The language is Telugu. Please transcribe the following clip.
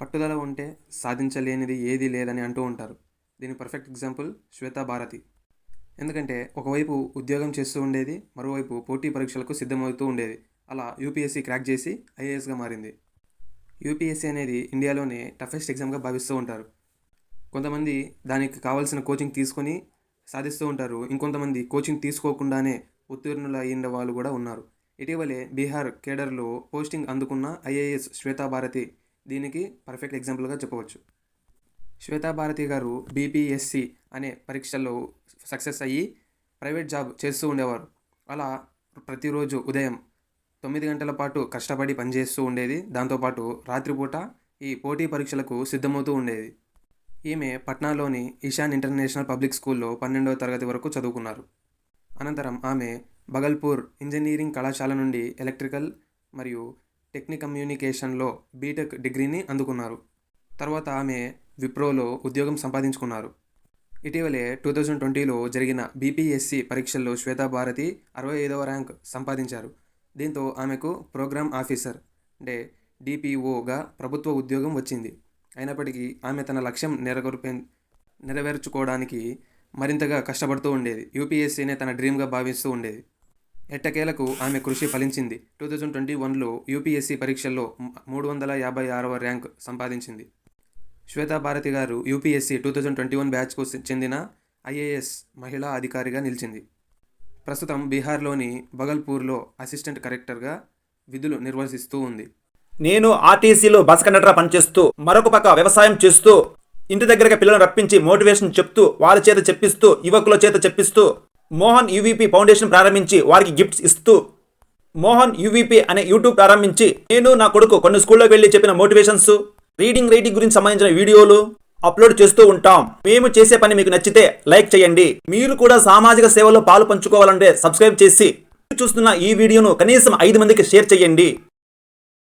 పట్టుదల ఉంటే సాధించలేనిది ఏదీ లేదని అంటూ ఉంటారు. దీని పర్ఫెక్ట్ ఎగ్జాంపుల్ శ్వేతా భారతి. ఎందుకంటే ఒకవైపు ఉద్యోగం చేస్తూ ఉండేది మరోవైపు పోటీ పరీక్షలకు సిద్ధమవుతూ ఉండేది. అలా యూపీఎస్సీ క్రాక్ చేసి ఐఏఎస్గా మారింది. యూపీఎస్సీ అనేది ఇండియాలోనే టఫెస్ట్ ఎగ్జామ్గా భావిస్తూ ఉంటారు. కొంతమంది దానికి కావాల్సిన కోచింగ్ తీసుకొని సాధిస్తూ ఉంటారు. ఇంకొంతమంది కోచింగ్ తీసుకోకుండానే ఉత్తీర్ణులు అయిన వాళ్ళు కూడా ఉన్నారు. ఇటీవలే బీహార్ కేడర్లో పోస్టింగ్ అందుకున్న ఐఏఎస్ శ్వేతాభారతి దీనికి పర్ఫెక్ట్ ఎగ్జాంపుల్గా చెప్పవచ్చు. శ్వేతా భారతి గారు బీపీఎస్సి అనే పరీక్షల్లో సక్సెస్ అయ్యి ప్రైవేట్ జాబ్ చేస్తూ ఉండేవారు. అలా ప్రతిరోజు ఉదయం తొమ్మిది గంటల పాటు కష్టపడి పనిచేస్తూ ఉండేది. దాంతోపాటు రాత్రిపూట ఈ పోటీ పరీక్షలకు సిద్ధమవుతూ ఉండేది. ఈమె పట్నాలోని ఇషాన్ ఇంటర్నేషనల్ పబ్లిక్ స్కూల్లో పన్నెండవ తరగతి వరకు చదువుకున్నారు. అనంతరం ఆమె బగల్పూర్ ఇంజనీరింగ్ కళాశాల నుండి ఎలక్ట్రికల్ మరియు టెక్నిక్ కమ్యూనికేషన్లో బీటెక్ డిగ్రీని అందుకున్నారు. తర్వాత ఆమె విప్రోలో ఉద్యోగం సంపాదించుకున్నారు. ఇటీవలే టూ థౌజండ్ ట్వంటీలో జరిగిన బీపీఎస్సి పరీక్షల్లో శ్వేతా భారతి అరవై ఐదవ ర్యాంక్ సంపాదించారు. దీంతో ఆమెకు ప్రోగ్రామ్ ఆఫీసర్ అంటే డిపిఓగా ప్రభుత్వ ఉద్యోగం వచ్చింది. అయినప్పటికీ ఆమె తన లక్ష్యం నెరవేర్పే నెరవేర్చుకోవడానికి మరింతగా కష్టపడుతూ ఉండేది. యూపీఎస్సీనే తన డ్రీమ్గా భావిస్తూ ఉండేది. ఎట్టకేలకు ఆమె కృషి ఫలించింది. టూ థౌజండ్ ట్వంటీ వన్లో యూపీఎస్సీ పరీక్షల్లో మూడు వందల యాభై ఆరవ ర్యాంక్ సంపాదించింది. శ్వేతా భారతి గారు UPSC two thousand twenty one బ్యాచ్కు చెందిన ఐఏఎస్ మహిళా అధికారిగా నిలిచింది. ప్రస్తుతం బీహార్లోని బగల్పూర్లో అసిస్టెంట్ కలెక్టర్గా విధులు నిర్వహిస్తూ ఉంది. నేను ఆర్టీసీలో బస్ కండక్టర్ పనిచేస్తూ మరొక పక్క వ్యవసాయం చేస్తూ ఇంటి దగ్గరగా పిల్లలను రప్పించి మోటివేషన్ చెప్తూ వాళ్ళ చేత చెప్పిస్తూ యువకుల చేత చెప్పిస్తూ మోహన్ యూవీపీ ఫౌండేషన్ ప్రారంభించి వారికి గిఫ్ట్స్ ఇస్తూ మోహన్ యూవీపీ అనే యూట్యూబ్ ప్రారంభించి నేను నా కొడుకు కొన్ని స్కూల్లో వెళ్ళి చెప్పిన మోటివేషన్స్ రీడింగ్ రైటింగ్ గురించి సంబంధించిన వీడియోలు అప్లోడ్ చేస్తూ ఉంటాం. మేము చేసే పని మీకు నచ్చితే లైక్ చేయండి. మీరు కూడా సామాజిక సేవలో పాలు పంచుకోవాలంటే సబ్స్క్రైబ్ చేసి చూస్తున్న ఈ వీడియోను కనీసం ఐదు మందికి షేర్ చేయండి.